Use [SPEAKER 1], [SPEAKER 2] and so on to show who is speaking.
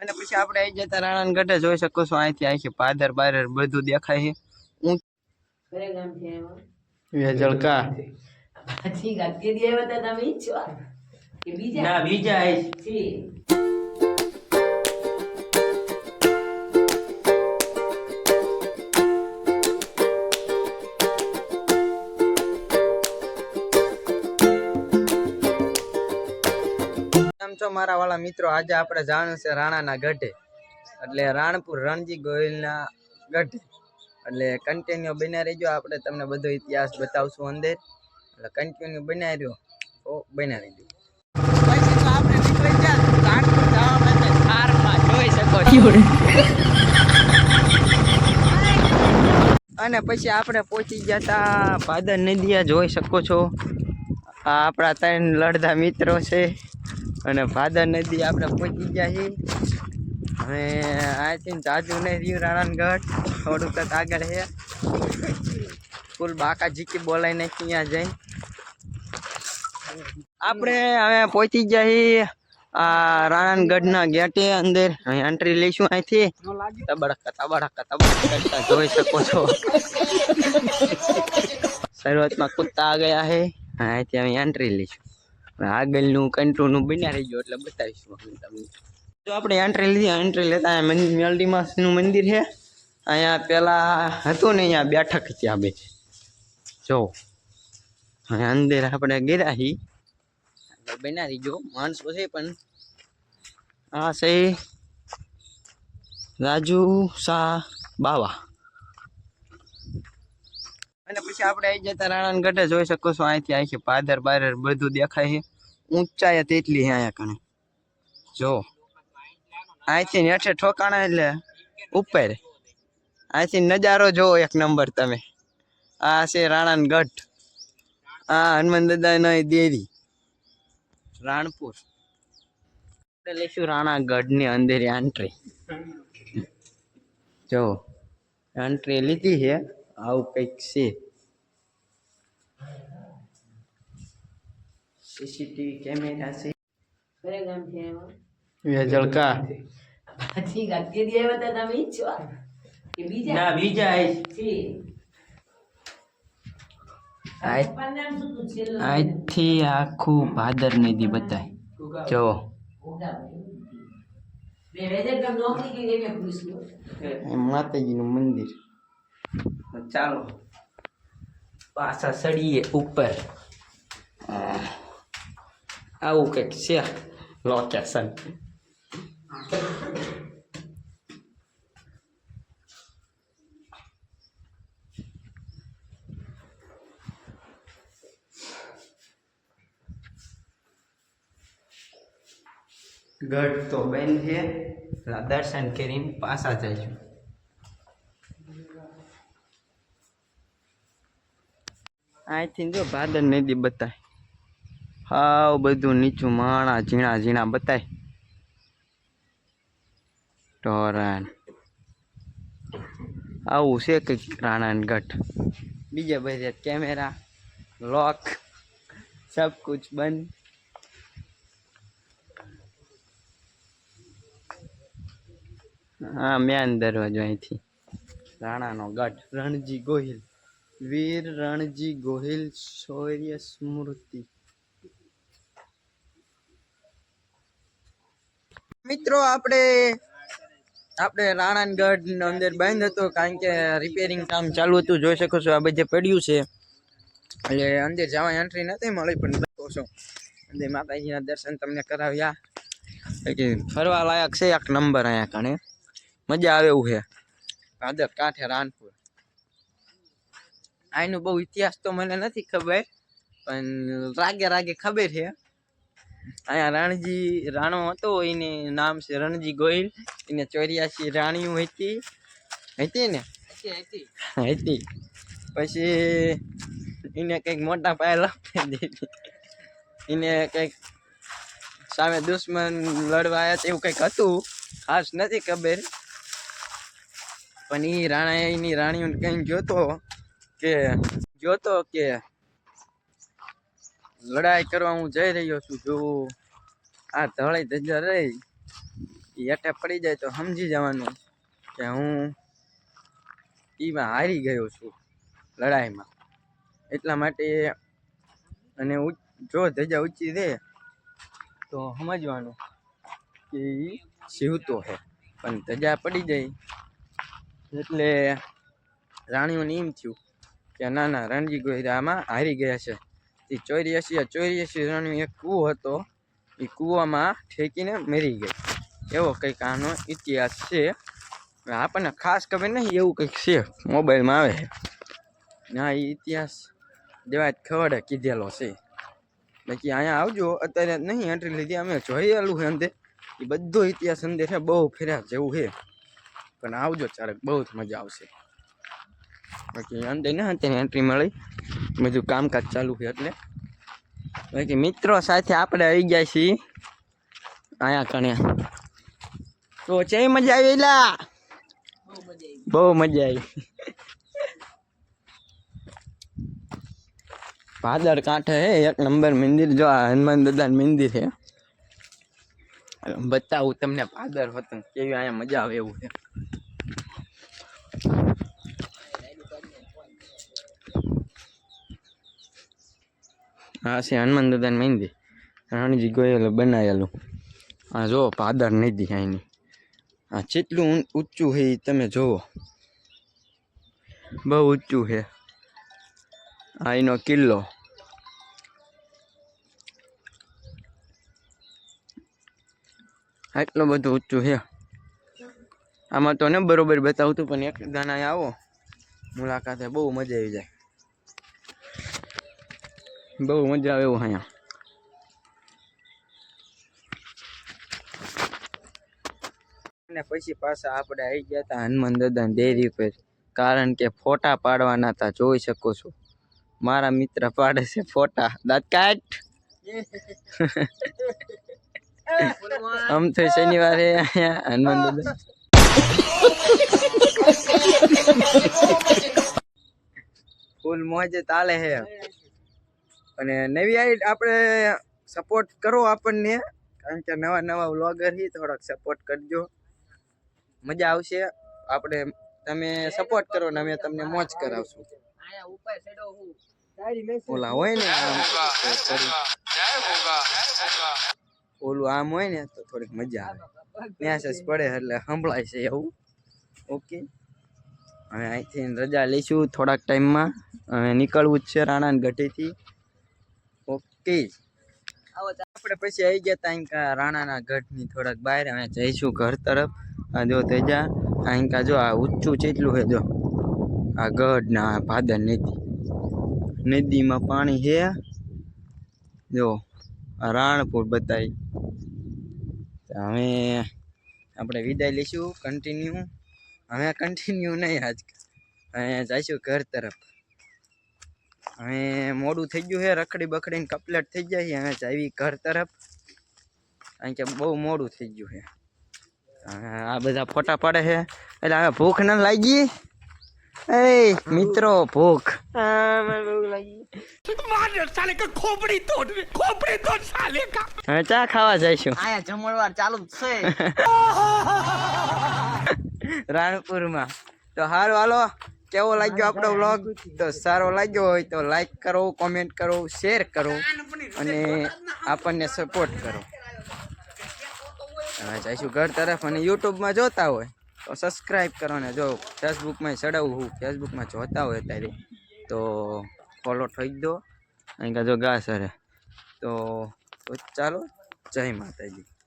[SPEAKER 1] અને પછી આપણે આવી જતા રાણાના ગઢે જોઈ શકો છો અહીંથી આખી પાદર બાદર બધું દેખાય છે? વેજળકા
[SPEAKER 2] પાછી ગાંધીજી આવ્યા તમે છો? કે બીજા
[SPEAKER 1] ના બીજા
[SPEAKER 2] છે.
[SPEAKER 1] મારા વાળા મિત્રો આજે આપણે જવાનું છે રાણાના ગઢે. એટલે રાણપુર રણજી ગોહિલના ગઢે. એટલે કન્ટિન્યુ બન્યા રહેજો આપણે તમને બધો ઇતિહાસ બતાવશું અંદર. એટલે કન્ટિન્યુ બન્યા રહ્યો તો બન્યા રહેજો. આપણે નીકળી ગયા રાણપુર જવા માટે જોઈ શકો અને પછી આપણે પહોંચી ગયા તા ભાદર નદીયા જોઈ શકો છો. આ આપણા ત્રણ લડતા મિત્રો છે. અને ભાદર નદી આપણે પહોંચી ગયા છીએ. હવે આથી જાજુ નહીં રહ્યું રાણાનગઢ થોડુંક આગળ છે. ફૂલ બાકા જીકી બોલાઈ નાખી ત્યાં જઈ આપણે હવે પહોંચી ગયા છીએ આ રાણાનગઢના ગેટે અંદર. એન્ટ્રી લઈશું અહીંથી. તબડકા તબડકા તબડકા જોઈ શકો છો. શરૂઆતમાં કુત્તા આ ગયા છે. અહીંથી અમે એન્ટ્રી લઈશું. આગળનું કંટ્રોલનું બન્યા રહી ગયો એટલે બતાવીશું તમને. જો આપણે એન્ટ્રી લીધી એન્ટ્રી લેતા મેલડીમાસનું મંદિર છે. અહીંયા પહેલાં હતું ને અહીંયા બેઠક ત્યાં બે. જો અંદર આપણે ગયા બન્યા રહી ગયો માણસો છે પણ. આ છે રાજુ શાહ બાવા. પછી આપણે આવી જતા રાણાના ગઢે, જોઈ શકો છો અહીંથી આખી પાદર બાદર બધું દેખાય છે. ઊંચાઈ તેટલી છે અહીંયા કણે જો. અહીંથી નેઠે ઠોકાણા એટલે ઉપર. અહીંથી નજારો જો એક નંબર તમે. આ છે રાણાનો ગઢ. આ હનુમાન દાદાનો દેરી. રાણપુર. આપણે લઈશું રાણા ગઢની અંદર એન્ટ્રી જો. એન્ટ્રી લીધી છે. આવું કંઈક છે. સીસીટીવી કેમેરા છે
[SPEAKER 2] કયા ગામથી આવ્યા?
[SPEAKER 1] વેજળકા
[SPEAKER 2] પાછી ગાંધીજી આવ્યા હતા તમે ઈ જ છો? કે બીજા
[SPEAKER 1] ના બીજા આય
[SPEAKER 2] છે.
[SPEAKER 1] આય-
[SPEAKER 2] પપ્પાનું નામ શું હતું છેલ્લું?
[SPEAKER 1] આજથી આખું ભાદર નદી બતાય જો
[SPEAKER 2] બે વેજર ગામ નોકરી કરી એટલે પૂછ્યું.
[SPEAKER 1] એ માતાજીનું મંદિર ચાલો પાછા સડીએ ઉપર. આવું કંઈક છે લોકેશન ગઢ તો બેન છે. દર્શન કરીને પાછા જઈશું. અહીંથી જો ભાદર નદી બતાય. હાવ બધું નીચું માણા ઝીણા ઝીણા બતાય. ટોરાન આવું છે કંઈક રાણાન ગઢ. બીજા બધા કેમેરા, લોક, સબ કુછ બંધ. હા મેન દરવાજો અહીંથી. રાણાનો ગઢ, રણજી ગોહિલ. વીર રણજી ગોહિલ શૌર્ય સ્મૃતિ. મિત્રો, આપણે આપણે રાણાનગઢ અંદર બંધ હતો, કારણ કે રિપેરિંગ કામ ચાલુ હતું. જોઈ શકો છો, આ બધે પડ્યું છે. એટલે અંદર જવા એન્ટ્રી નથી મળી, પણ બતાવો છો. અંદર માતાજીના દર્શન તમને કરાવ્યા. ફરવા લાયક છે એક નંબર અહીંયા કણે મજા આવે એવું છે. ભાદર, કાંઠે રાનપુર. આનો બહુ ઇતિહાસ તો મને નથી ખબર પણ રાગે રાગે ખબર છે. અહીંયા રાણજી રાણો હતો એને નામ છે રણજી ગોહિલ એને ચોર્યાસી રાણીઓ હતી. હતી ને? હતી પછી એને કંઈક મોટા પાયે લપટી દીધી. એને કંઈક સામે દુશ્મન લડવા આવ્યા એવું કંઈક હતું ખાસ નથી ખબર. પણ એ રાણા એની રાણીઓને કંઈ જોતો કે જોતો કે લડાઈ કરવા હું જઈ રહ્યો છું. જો આ ધળી ધજા રહી, એ હેઠે પડી જાય તો સમજી જવાનું કે હું એમાં હારી ગયો છું લડાઈમાં. એટલા માટે અને જો ધજા ઊંચી રહે તો સમજવાનું કે ઈ જીવતો છે પણ ધજા પડી જાય એટલે રાણીઓને એમ થયું કે ના ના રણજી ગોહિરામાં હારી ગયા છે. એ ચોર્યાસી ચોર્યાસી રાણીઓ એક કૂવો હતો. એ કૂવામાં ઠેકીને મરી ગઈ. એવો કંઈક આનો ઇતિહાસ છે. આપણને ખાસ ખબર નહીં એવું કંઈક છે. મોબાઈલમાં આવે ના એ ઇતિહાસ જેવા જ ખબર કીધેલો છે. બાકી અહીંયા આવજો. અત્યારે નહીં એન્ટ્રી લીધી. અમે જોયેલું છે અંદર. એ બધો ઇતિહાસ અંદર છે. બહુ ફેર્યા જેવું છે. પણ આવજો, ચારક. બહુ જ મજા આવશે. બાકી અંદર ને અત્યારે એન્ટ્રી મળી. બધું કામકાજ ચાલુ છે એટલે. બાકી મિત્રો સાથે આપણે આવી ગયા છીએ. અહીંયા કણે. તો ચે મજા આવી લા. બહુ મજા આવી. ભાદર કાંઠે હે, એક નંબર મંદિર. જો આ હનુમાન દાદા મંદિર છે. બતાવું તમને ભાદર પતંગ કેવી અહીંયા મજા આવે એવું છે. આ છે, હનુમાન દાદાનું મંદિર રાણીજી ગોયલે બનાવેલું આ જો પાદર નદી અહીંની આ જેટલું ઊંચું છે એ તમે જુઓ બહુ ઊંચું છે આ એનો કિલ્લો. આટલું બધું ઊંચું છે આમાં તો ને બરોબર બતાવતું, પણ એક દાણા આવો. મુલાકાતે બહુ મજા આવી જાય. બહુ મજા આવે એવું અહીંયા. અને પછી પાછા આપણે આવી ગયા હતા હનુમાન દાદા ડેરી પર કારણ કે ફોટા પાડવાના હતા જોઈ શકો છો. મારા મિત્ર પાડે છે ફોટા. દાંત કાટ આમ થઈ શનિવારે અહીંયા હનુમાન દાદા. ફૂલ મોજે તાલે છે અને નવી આઈડ આપણે સપોર્ટ કરો આપણને. કારણ કે નવા નવા વ્લોગર હી થોડોક સપોર્ટ કરજો. મજા આવશે. આપણે તમે સપોર્ટ કરો ને અમે તમને મોજ કરાવશું. ઓલા હોય ને ઓલું આમ હોય ને તો થોડીક મજા આવે. મેસેજ પડે એટલે સંભળાય છે એવું. ઓકે હવે અહીંથી રજા લઈશું થોડાક ટાઈમમાં હવે નીકળવું જ છે રાણા ગઢેથી
[SPEAKER 2] આવો
[SPEAKER 1] આપણે પછી આવી ગયા તા અહીંકા રાણાના ગઢની થોડાક બહાર, અમે જઈશું ઘર તરફ. જો તેજા અહીંકા જો આ ઊંચું ચેટલું છે જો? આ ગઢ ના ભાદર નદી. નદીમાં પાણી છે જો, આ રાણપુર બતાવી હવે આપણે વિદાય લઈશું કન્ટિન્યુ હવે કન્ટિન્યુ નહીં આજ. જઈશું ઘર તરફ. હવે મોડું થઈ ગયું છે રખડી બખડીને કપલેટ થઈ જાય છે હવે જાવી ઘર તરફ. કારણ કે બહુ મોડું થઈ ગયું છે. આ બધા ફોટા પડે છે. એટલે હવે ભૂખ ન લાગી. એ મિત્રો ભૂખ. હવે ચા ખાવા જઈશું.
[SPEAKER 2] આયા જમણવાર ચાલુ જ છે.
[SPEAKER 1] રાણપુરમાં. તો હારું હાલો. કેવો લાગ્યો આપણો વ્લોગ તો સારો લાગ્યો હોય તો લાઈક કરો કોમેન્ટ કરો શેર કરો અને આપણને સપોર્ટ કરો. હવે જઈશું ઘર તરફ અને યુટ્યુબમાં જોતા હોય તો સબસ્ક્રાઈબ કરો ને જો ફેસબુકમાં ચડાવું હું. ફેસબુકમાં જોતા હોય ત્યારે તો ફોલો થઈ દો અહીં જો ગા તો તો ચાલો જય માતાજી.